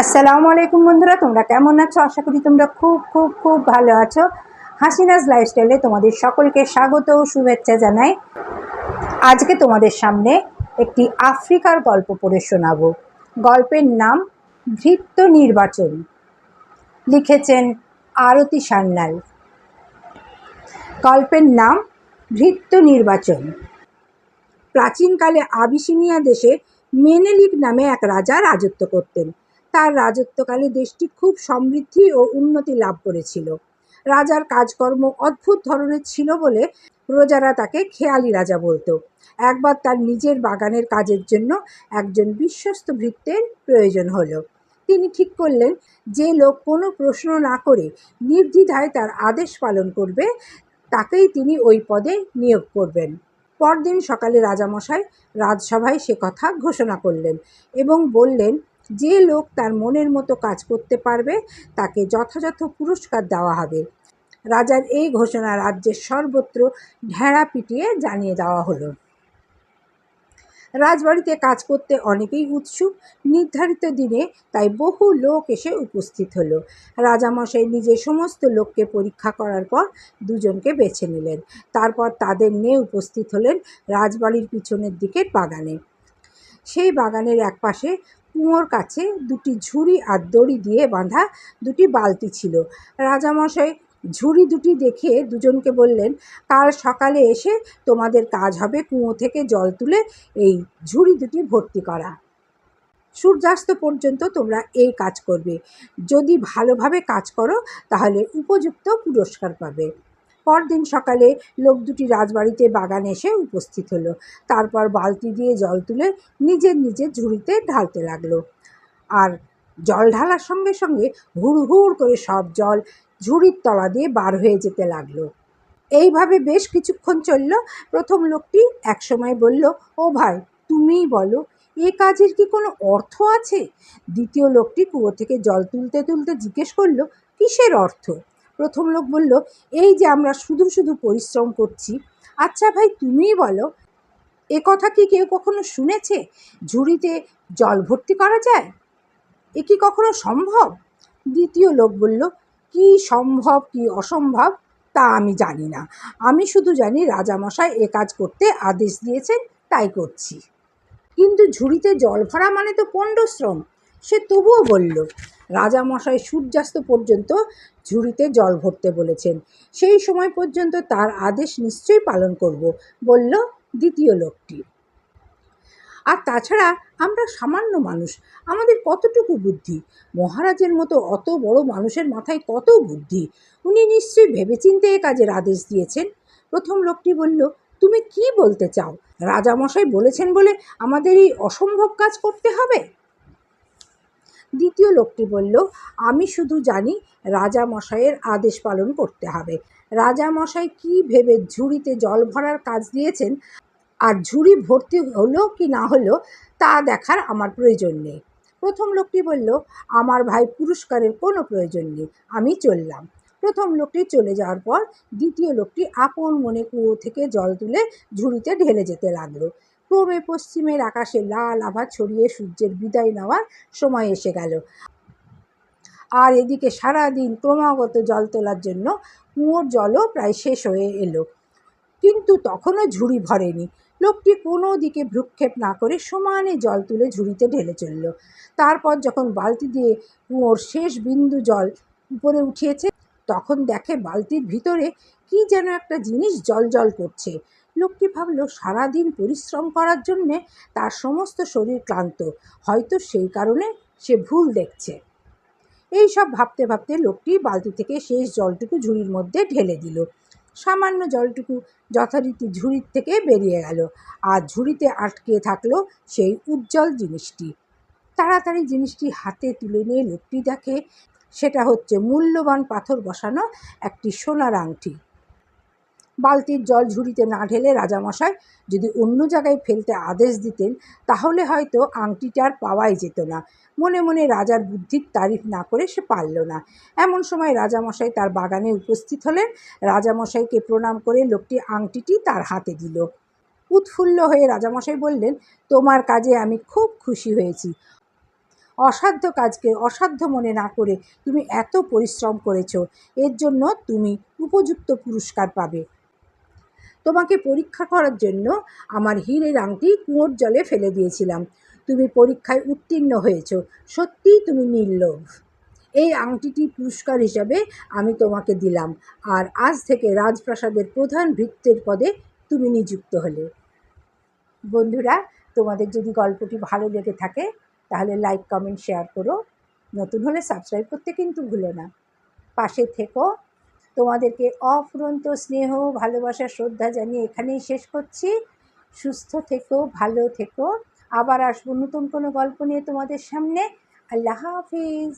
আসসালামু আলাইকুম বন্ধুরা, তোমরা কেমন আছো? আশা করি তোমরা খুব খুব খুব ভালো আছো। হাসিনাজ লাইফস্টাইলে তোমাদের সকলকে স্বাগত ও শুভেচ্ছা জানাই। আজকে তোমাদের সামনে একটি আফ্রিকার গল্প পড়ে শোনাবো। গল্পের নাম, ভৃত্য নির্বাচন। লিখেছেন আরতি সান্যাল। গল্পের নাম, ভৃত্য নির্বাচন। প্রাচীনকালে আবিসিনিয়া দেশে মেনেলিক নামে এক রাজা রাজত্ব করতেন। তার রাজত্বকালে দেশটি খুব সমৃদ্ধি ও উন্নতি লাভ করেছিল। রাজার কাজকর্ম অদ্ভুত ধরনের ছিল বলে প্রজারা তাকে খেয়ালি রাজা বলতো। একবার তার নিজের বাগানের কাজের জন্য একজন বিশ্বস্ত ভৃত্যের প্রয়োজন হলো। তিনি ঠিক করলেন, যে লোক কোনো প্রশ্ন না করে নির্দ্বিধায় তার আদেশ পালন করবে, তাকেই তিনি ওই পদে নিয়োগ করবেন। পরদিন সকালে রাজামশাই রাজসভায় সে কথা ঘোষণা করলেন এবং বললেন যে লোক তার মনের মতো কাজ করতে পারবে, তাকে যথাযথ পুরস্কার দেওয়া হবে। রাজার এই ঘোষণা রাজ্যের সর্বত্র ঢেড়া পিটিয়ে জানিয়ে দেওয়া হলো। রাজবাড়িতে কাজ করতে অনেকেই উৎসুক। নির্ধারিত দিনে তাই বহু লোক এসে উপস্থিত হলো। রাজামশাই নিজে সমস্ত লোককে পরীক্ষা করার পর দুজনকে বেছে নিলেন। তারপর তাদের নিয়ে উপস্থিত হলেন রাজবাড়ির পিছনের দিকের বাগানে। সেই বাগানের একপাশে কুয়োর কাছে দুটি ঝুড়ি আর দড়ি দিয়ে বাঁধা দুটি বালতি ছিল। রাজামশাই ঝুড়ি দুটি দেখে দুজনকে বললেন, কাল সকালে এসে তোমাদের কাজ হবে কুঁয়ো থেকে জল তুলে এই ঝুড়ি দুটি ভর্তি করা। সূর্যাস্ত পর্যন্ত তোমরা এই কাজ করবে। যদি ভালোভাবে কাজ করো, তাহলে উপযুক্ত পুরস্কার পাবে। পরদিন সকালে লোক দুটি রাজবাড়িতে বাগানে এসে উপস্থিত হলো। তারপর বালতি দিয়ে জল তুলে নিজের নিজের ঝুড়িতে ঢালতে লাগল। আর জল ঢালার সঙ্গে সঙ্গে হুড় হুড় করে সব জল ঝুড়ির তলা দিয়ে বার হয়ে যেতে লাগল। এইভাবে বেশ কিছুক্ষণ চলল। প্রথম লোকটি একসময় বলল, ও ভাই, তুমিই বলো, এ কাজের কি কোনো অর্থ আছে? দ্বিতীয় লোকটি কুয়ো থেকে জল তুলতে তুলতে জিজ্ঞেস করল, কিসের অর্থ? প্রথম লোক বলল, এই যে আমরা শুধু শুধু পরিশ্রম করছি। আচ্ছা ভাই, তুমিই বলো, এ কথা কি কেউ কখনো শুনেছে? ঝুড়িতে জল ভর্তি করা যায়? এ কি কখনো সম্ভব? দ্বিতীয় লোক বলল, কি সম্ভব, কি অসম্ভব, তা আমি জানি না। আমি শুধু জানি রাজামশাই এ কাজ করতে আদেশ দিয়েছেন, তাই করছি। কিন্তু ঝুড়িতে জল ভরা মানে তো পণ্ডশ্রম সে তবুও বলল রাজামশাই সূর্যাস্ত পর্যন্ত ঝুড়িতে জল ভরতে বলেছেন। সেই সময় পর্যন্ত তার আদেশ নিশ্চয়ই পালন করব, বলল দ্বিতীয় লোকটি। আর তাছাড়া আমরা সামান্য মানুষ, আমাদের কতটুকু বুদ্ধি? মহারাজের মতো অত বড় মানুষের মাথায় কত বুদ্ধি? উনি নিশ্চয়ই ভেবেচিন্তে এ কাজের আদেশ দিয়েছেন। প্রথম লোকটি বলল, তুমি কি বলতে চাও? রাজামশাই বলেছেন বলে আমাদের এই অসম্ভব কাজ করতে হবে? দ্বিতীয় লোকটি বলল, আমি শুধু জানি রাজামশাইয়ের আদেশ পালন করতে হবে। রাজামশাই কি ভেবে ঝুড়িতে জল ভরার কাজ দিয়েছেন? আর ঝুড়ি ভর্তি হলো কি না হলো, তা দেখার আমার প্রয়োজন নেই। প্রথম লোকটি বলল, আমার ভাই পুরস্কারের কোনো প্রয়োজন নেই, আমি চললাম। প্রথম লোকটি চলে যাওয়ার পর দ্বিতীয় লোকটি আপন মনে কুয়ো থেকে জল তুলে ঝুড়িতে ঢেলে যেতে লাগল। ক্রমে পশ্চিমের আকাশে লাল আভা ছড়িয়ে সূর্যের বিদায় নেওয়ার সময় এসে গেল। আর এদিকে সারাদিন ক্রমাগত জল তোলার জন্য কুয়োর জলও প্রায় শেষ হয়ে এলো। কিন্তু তখনও ঝুড়ি ভরেনি। লোকটি কোনো দিকে ভ্রুক্ষেপ না করে সমানে জল তুলে ঝুড়িতে ঢেলে চলল। তারপর যখন বালতি দিয়ে কুয়োর শেষ বিন্দু জল উপরে উঠিয়েছে, তখন দেখে বালতির ভিতরে কি যেন একটা জিনিস জল জল করছে। লোকটি ভাবলো, সারাদিন পরিশ্রম করার জন্যে তার সমস্ত শরীর ক্লান্ত। হয়তো সেই কারণে সে ভুল দেখছে। এই সব ভাবতে ভাবতে লোকটি বালতি থেকে শেষ জলটুকু ঝুড়ির মধ্যে ঢেলে দিল। সামান্য জলটুকু যথারীতি ঝুড়ির থেকে বেরিয়ে গেল আর ঝুড়িতে আটকে থাকল সেই উজ্জ্বল জিনিসটি। তাড়াতাড়ি জিনিসটি হাতে তুলে নিয়ে লোকটি দেখে, সেটা হচ্ছে মূল্যবান পাথর বসানো একটি সোনার আংটি। বালতির জল ঝুড়িতে না ঢেলে রাজামশাই যদি অন্য জায়গায় ফেলতে আদেশ দিতেন, তাহলে হয়তো আংটিটা আর পাওয়াই যেত না। মনে মনে রাজার বুদ্ধির তারিফ না করে সে পারল না। এমন সময় রাজামশাই তার বাগানে উপস্থিত হলেন। রাজামশাইকে প্রণাম করে লোকটি আংটিটি তার হাতে দিল। উৎফুল্ল হয়ে রাজামশাই বললেন, তোমার কাজে আমি খুব খুশি হয়েছি। অসাধ্য কাজকে অসাধ্য মনে না করে তুমি এত পরিশ্রম করেছ। এর জন্য তুমি উপযুক্ত পুরস্কার পাবে। তোমাকে পরীক্ষা করার জন্য আমার হীরের আংটি কুঁয়োর জলে ফেলে দিয়েছিলাম। তুমি পরীক্ষায় উত্তীর্ণ হয়েছ। সত্যিই তুমি নির্লোভ। এই আংটিটি পুরস্কার হিসাবে আমি তোমাকে দিলাম আর আজ থেকে রাজপ্রাসাদের প্রধান ভৃত্যের পদে তুমি নিযুক্ত হলে। বন্ধুরা, তোমাদের যদি গল্পটি ভালো লেগে থাকে, তাহলে লাইক কমেন্ট শেয়ার করো। নতুন হলে সাবস্ক্রাইব করতে কিন্তু ভুলো না। পাশে থেকো। তোমাদেরকে অফুরন্ত স্নেহ, ভালোবাসা, শ্রদ্ধা জানিয়ে এখানেই শেষ করছি। সুস্থ থেকো, ভালো থেকো। আবার আসব নতুন কোনো গল্প নিয়ে তোমাদের সামনে। আল্লাহ হাফিজ।